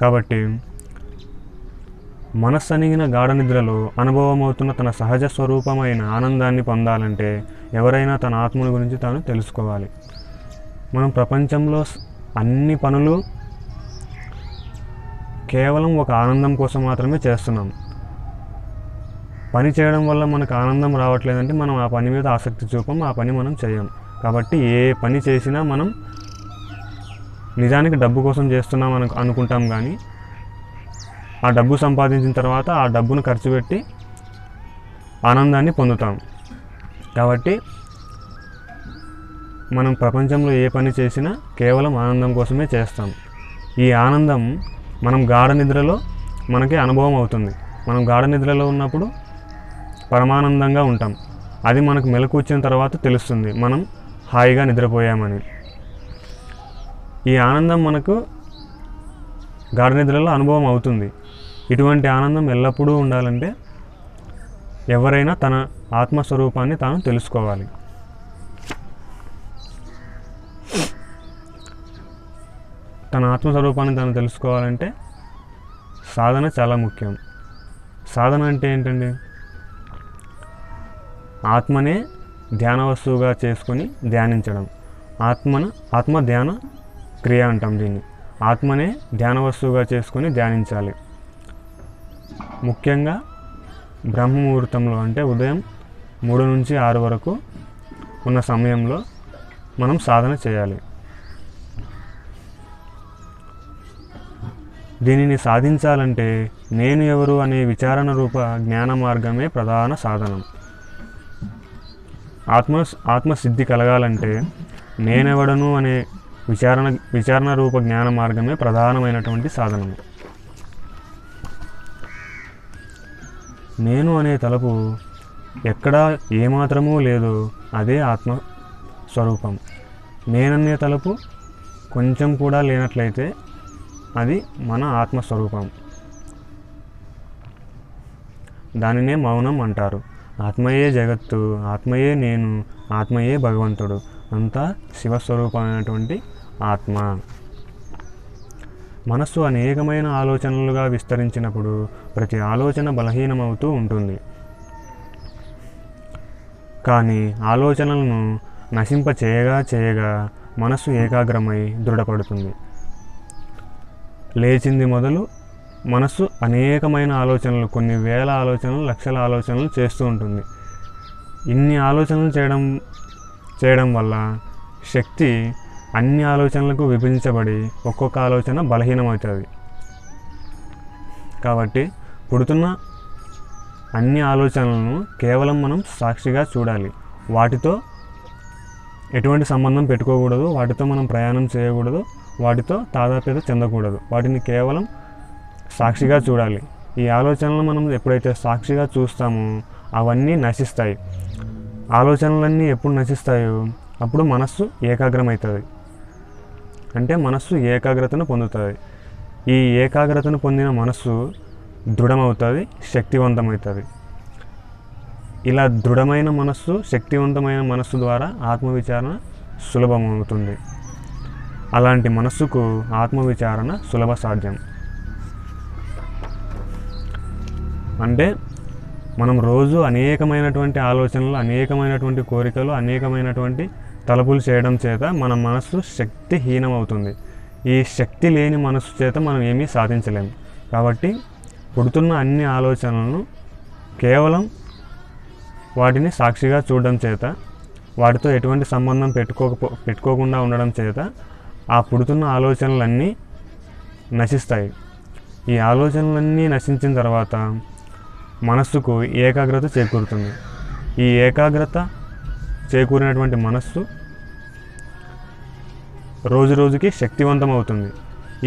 కాబట్టి మనస్సనిగిన గాఢ నిద్రలో అనుభవమవుతున్న తన సహజ స్వరూపమైన ఆనందాన్ని పొందాలంటే ఎవరైనా తన ఆత్మని గురించి తాను తెలుసుకోవాలి. మనం ప్రపంచంలో అన్ని పనులు కేవలం ఒక ఆనందం కోసం మాత్రమే చేస్తున్నాం. పని చేయడం వల్ల మనకు ఆనందం రావట్లేదంటే మనం ఆ పని మీద ఆసక్తి చూపం ఆ పని మనం చేయం. కాబట్టి ఏ పని చేసినా మనం నిజానికి డబ్బు కోసం చేస్తున్నాం అను అనుకుంటాం కానీ ఆ డబ్బు సంపాదించిన తర్వాత ఆ డబ్బును ఖర్చు పెట్టి ఆనందాన్ని పొందుతాం. కాబట్టి మనం ప్రపంచంలో ఏ పని చేసినా కేవలం ఆనందం కోసమే చేస్తాం. ఈ ఆనందం మనం గాఢ నిద్రలో మనకి అనుభవం అవుతుంది. మనం గాఢ నిద్రలో ఉన్నప్పుడు పరమానందంగా ఉంటాం. అది మనకు మెలకు వచ్చిన తర్వాత తెలుస్తుంది. మనం హాయిగా నిద్రపోయామని. ఈ ఆనందం మనకు గాఢ నిద్రలో అనుభవం అవుతుంది. ఇటువంటి ఆనందం ఎల్లప్పుడూ ఉండాలంటే ఎవరైనా తన ఆత్మస్వరూపాన్ని తాను తెలుసుకోవాలి. తన ఆత్మస్వరూపాన్ని తాను తెలుసుకోవాలంటే సాధన చాలా ముఖ్యం. సాధన అంటే ఏంటండి? ఆత్మనే ధ్యాన వస్తువుగా చేసుకొని ధ్యానించడం. ఆత్మను ఆత్మ ధ్యాన క్రియ అంటాం దీన్ని. ఆత్మనే ధ్యాన వస్తువుగా చేసుకొని ధ్యానించాలి. ముఖ్యంగా బ్రహ్మ ముహూర్తంలో అంటే ఉదయం మూడు నుంచి ఆరు వరకు ఉన్న సమయంలో మనం సాధన చేయాలి. దీనిని సాధించాలంటే నేను ఎవరు అనే విచారణ రూప జ్ఞాన మార్గమే ప్రధాన సాధనం. ఆత్మ ఆత్మసిద్ధి కలగాలంటే నేనెవడను అనే విచారణ విచారణ రూప జ్ఞాన మార్గమే ప్రధానమైనటువంటి సాధనం నేను అనే తలపు ఎక్కడా ఏమాత్రమూ లేదు అదే ఆత్మ స్వరూపం. నేననే తలపు కొంచెం కూడా లేనట్లయితే అది మన ఆత్మస్వరూపం దానినే మౌనం అంటారు. ఆత్మయే జగత్తు ఆత్మయే నేను ఆత్మయే భగవంతుడు అంతా శివస్వరూపమైనటువంటి ఆత్మ. మనస్సు అనేకమైన ఆలోచనలుగా విస్తరించినప్పుడు ప్రతి ఆలోచన బలహీనమవుతూ ఉంటుంది. కానీ ఆలోచనలను నశింప చేయగా చేయగా మనస్సు ఏకాగ్రమై దృఢపడుతుంది. లేచింది మొదలు మనస్సు అనేకమైన ఆలోచనలు కొన్ని వేల ఆలోచనలు లక్షల ఆలోచనలు చేస్తూ ఉంటుంది. ఇన్ని ఆలోచనలు చేయడం చేయడం వల్ల శక్తి అన్ని ఆలోచనలకు విభజించబడి ఒక్కొక్క ఆలోచన బలహీనమవుతుంది. కాబట్టి పుడుతున్న అన్ని ఆలోచనలను కేవలం మనం సాక్షిగా చూడాలి. వాటితో ఎటువంటి సంబంధం పెట్టుకోకూడదు వాటితో మనం ప్రయాణం చేయకూడదు వాటితో తాదాప్యత చెందకూడదు. వాటిని కేవలం సాక్షిగా చూడాలి. ఈ ఆలోచనలు మనం ఎప్పుడైతే సాక్షిగా చూస్తామో అవన్నీ నశిస్తాయి. ఆలోచనలన్నీ ఎప్పుడు నశిస్తాయో అప్పుడు మనస్సు ఏకాగ్రమవుతుంది. అంటే మనస్సు ఏకాగ్రతను పొందుతుంది. ఈ ఏకాగ్రతను పొందిన మనస్సు దృఢమవుతుంది శక్తివంతమవుతుంది. ఇలా దృఢమైన మనస్సు శక్తివంతమైన మనస్సు ద్వారా ఆత్మవిచారణ సులభమవుతుంది. అలాంటి మనస్సుకు ఆత్మవిచారణ సులభ సాధ్యం. అంటే మనం రోజు అనేకమైనటువంటి ఆలోచనలు అనేకమైనటువంటి కోరికలు అనేకమైనటువంటి తలుపులు చేయడం చేత మన మనస్సు శక్తిహీనమవుతుంది. ఈ శక్తి లేని మనస్సు చేత మనం ఏమీ సాధించలేము కాబట్టి పుడుతున్న అన్ని ఆలోచనలను కేవలం వాటిని సాక్షిగా చూడడం చేత వాటితో ఎటువంటి సంబంధం పెట్టుకోకపో పెట్టుకోకుండా ఉండడం చేత ఆ పుడుతున్న ఆలోచనలన్నీ నశిస్తాయి. ఈ ఆలోచనలన్నీ నశించిన తర్వాత మనస్సుకు ఏకాగ్రత చేకూరుతుంది. ఈ ఏకాగ్రత చేకూరినటువంటి మనస్సు రోజు రోజుకి శక్తివంతం అవుతుంది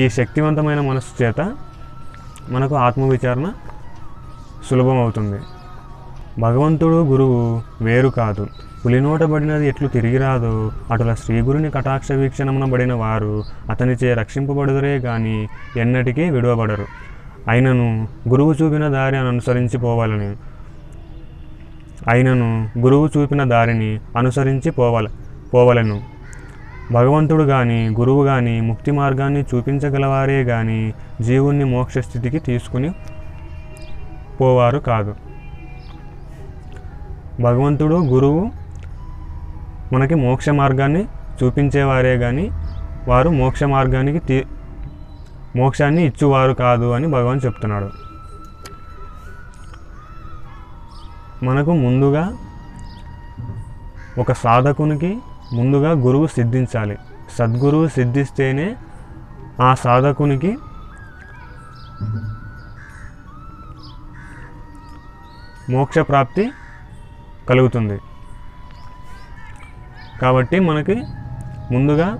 ఈ శక్తివంతమైన మనస్సు చేత మనకు ఆత్మవిచారణ సులభం అవుతుంది భగవంతుడు గురువు వేరు కాదు. పులినోటబడినది ఎట్లు తిరిగి రాదు అటుల శ్రీగురుని కటాక్ష వీక్షణమున బడిన వారు అతనిచే రక్షింపబడుదరే కానీ ఎన్నటికీ విడువబడరు. అయినను గురువు చూపిన దారి అనుసరించి పోవాలని అయినను గురువు చూపిన దారిని అనుసరించి పోవాల పోవలను. భగవంతుడు కానీ గురువు కానీ ముక్తి మార్గాన్ని చూపించగలవారే కానీ జీవుణ్ణి మోక్ష స్థితికి తీసుకుని పోవారు కాదు. భగవంతుడు గురువు మనకి మోక్ష మార్గాన్ని చూపించేవారే కానీ వారు మోక్ష మార్గానికి తీ మోక్షాన్ని ఇచ్చువారు కాదు అని భగవాన్ చెప్తున్నాడు. మనకు ముందుగా ఒక సాధకునికి ముందుగా గురువు సిద్ధించాలి. సద్గురువు సిద్ధిస్తేనే ఆ సాధకునికి మోక్ష ప్రాప్తి కలుగుతుంది. కాబట్టి మనకి ముందుగా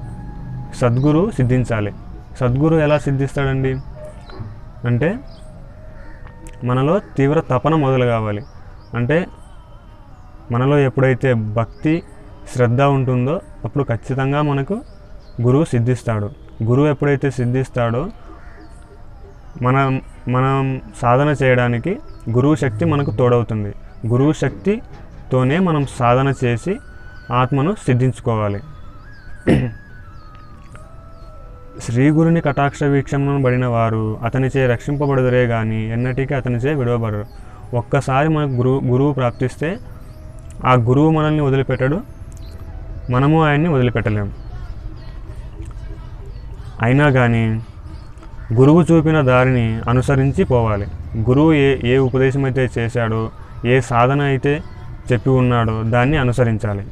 సద్గురు సిద్ధించాలి. సద్గురు ఎలా సిద్ధిస్తాడండి? అంటే మనలో తీవ్ర తపన మొదలు కావాలి. అంటే మనలో ఎప్పుడైతే భక్తి శ్రద్ధ ఉంటుందో అప్పుడు ఖచ్చితంగా మనకు గురువు సిద్ధిస్తాడు. గురువు ఎప్పుడైతే సిద్ధిస్తాడో మనం మనం సాధన చేయడానికి గురువు శక్తి మనకు తోడవుతుంది. గురువు శక్తితోనే మనం సాధన చేసి ఆత్మను సిద్ధించుకోవాలి. శ్రీ గురుని కటాక్ష వీక్షణను పడిన వారు అతనిచే రక్షింపబడుదరే కానీ ఎన్నటికీ అతనిచే విడవబడరు. ఒక్కసారి మనకు గురువు గురువు ప్రాప్తిస్తే ఆ గురువు మనల్ని వదిలిపెట్టడు మనము ఆయన్ని వదిలిపెట్టలేము అయినా కానీ గురువు చూపిన దారిని అనుసరించి పోవాలి. గురువు ఏ ఏ ఉపదేశం అయితే చేశాడో ఏ సాధన అయితే చెప్పి ఉన్నాడో దాన్ని అనుసరించాలి.